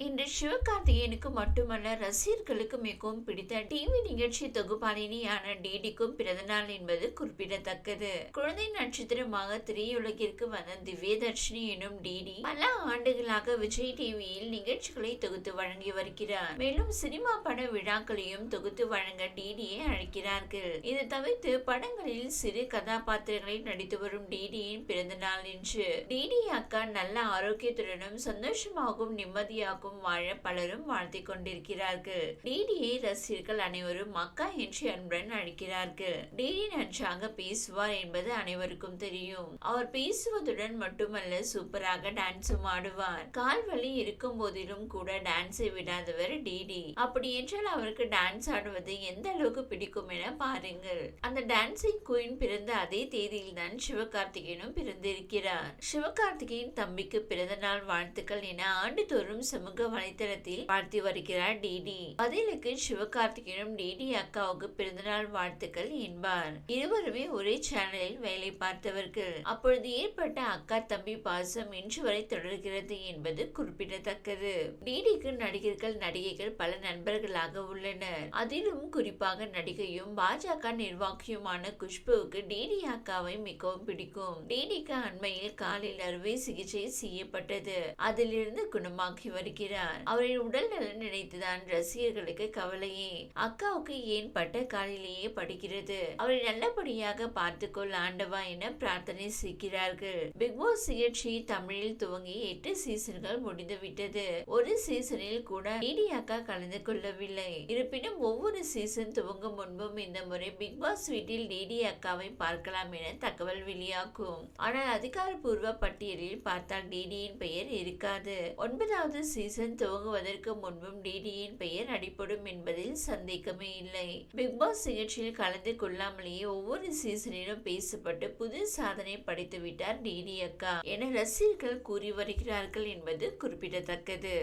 இன்று சிவகார்த்திகேயனுக்கு மட்டுமல்ல ரசிகர்களுக்கு மிகவும் பிடித்த டிவி நிகழ்ச்சி தொகுப்பாளினியான டிடிக்கும் பிறந்தநாள் என்பது குறிப்பிடத்தக்கது. குழந்தை நட்சத்திரமாக திரையுலகிற்கு வந்த திவ்யதர்ஷினி எனும் டிடி பல ஆண்டுகளாக விஜய் டிவியில் நிகழ்ச்சிகளை தொகுத்து வழங்கி வருகிறார். மேலும் சினிமா பட விழாக்களையும் தொகுத்து வழங்க டிடியை அழைக்கிறார்கள். இது தவிர்த்து படங்களில் சிறு கதாபாத்திரங்களை நடித்து வரும் டிடியின் பிறந்தநாள் என்று டிடி அக்கா நல்ல ஆரோக்கியத்துடனும் சந்தோஷமாகவும் நிம்மதியாகவும் வாழ பலரும் வாழ்த்திக் கொண்டிருக்கிறார்கள். டிடியை ரசிகர்கள் அனைவரும் மக்கா என்று அன்புடன் அழைக்கிறார்கள். டிடி நன்றாக பேசுவார் என்பது அனைவருக்கும் தெரியும். அவர் பேசுவதுடன் மட்டுமல்ல சூப்பராக டான்ஸும் ஆடுவார். கால் வலி இருக்கும் போதிலும் கூட டான்ஸை விடாதவர் டிடி. அப்படி என்றால் அவருக்கு டான்ஸ் ஆடுவது எந்த அளவுக்கு பிடிக்கும் என பாருங்கள். அந்த டான்சிங் குயின் பிறந்த அதே தேதியில் தான் சிவகார்த்திகேயனும் பிறந்திருக்கிறார். சிவகார்த்திகேயன் தம்பிக்கு பிறந்த நாள் வாழ்த்துக்கள் என ஆண்டுதோறும் சமூக வலைதளத்தில் வாழ்த்தி வருகிறார் டிடி. பதிலுக்கு சிவகார்த்திகேயனும் டிடி அக்காவுக்கு பிறந்தநாள் வாழ்த்துக்கள் என்பார். இருவருமே ஒரே சேனலில் வேலை பார்த்தவர்கள். அப்பொழுது ஏற்பட்ட அக்கா தம்பி பாசம் இன்று வரை தொடர்கிறது என்பது குறிப்பிடத்தக்கது. டிடிக்கு நடிகர்கள் நடிகைகள் பல நண்பர்களாக உள்ளனர். அதிலும் குறிப்பாக நடிகையும் பாஜக நிர்வாகியுமான குஷ்புவுக்கு டிடி அக்காவை மிகவும் பிடிக்கும். டிடிக்கு அண்மையில் காலில் அறுவை சிகிச்சை செய்யப்பட்டது. அதிலிருந்து குணமாகி வருகிறார் அவரின் உடல் நலன் நினைத்துதான் ரசிகர்களுக்கு கவலையே. அக்காவுக்கு ஏன் பட்ட காலிலேயே படுகிறது அவரை நல்லபடியாக பார்த்துக்கொள் ஆண்டவா என பிரார்த்தனை செய்கிறார்கள். பிக் பாஸ் நிகழ்ச்சி தமிழில் துவங்கி எட்டு சீசன்கள் முடிந்துவிட்டது. ஒரு சீசனில் கூட மீடியாக்கா கலந்து கொள்ளவில்லை. இருப்பினும் ஒவ்வொரு சீசன் துவங்கும் முன்பும் இந்த முறை பிக் பாஸ் வீட்டில் டிடி அக்காவை பார்க்கலாம் என தகவல் வெளியாகும். ஆனால் அதிகாரப்பூர்வ பட்டியலில் பார்த்தால் டிடியின் பெயர் இருக்காது. ஒன்பதாவது சீசன் துவங்குவதற்கு முன்பும் டிடியின் பெயர் அடிப்படும் என்பதில் சந்தேகமே இல்லை. பிக் பாஸ் நிகழ்ச்சியில் கலந்து கொள்ளாமலேயே ஒவ்வொரு சீசனிலும் பேசப்பட்டு புது சாதனை படைத்துவிட்டார் டிடி அக்கா என ரசிகர்கள் கூறி வருகிறார்கள் என்பது குறிப்பிடத்தக்கது.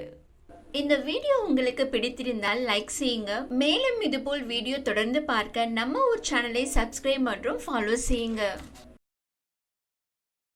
இந்த வீடியோ உங்களுக்கு பிடித்திருந்தால் லைக் செய்யுங்க. மேலும் இதுபோல் வீடியோ தொடர்ந்து பார்க்க நம்ம ஒரு சேனலை சப்ஸ்கிரைப் மற்றும் ஃபாலோ செய்யுங்க.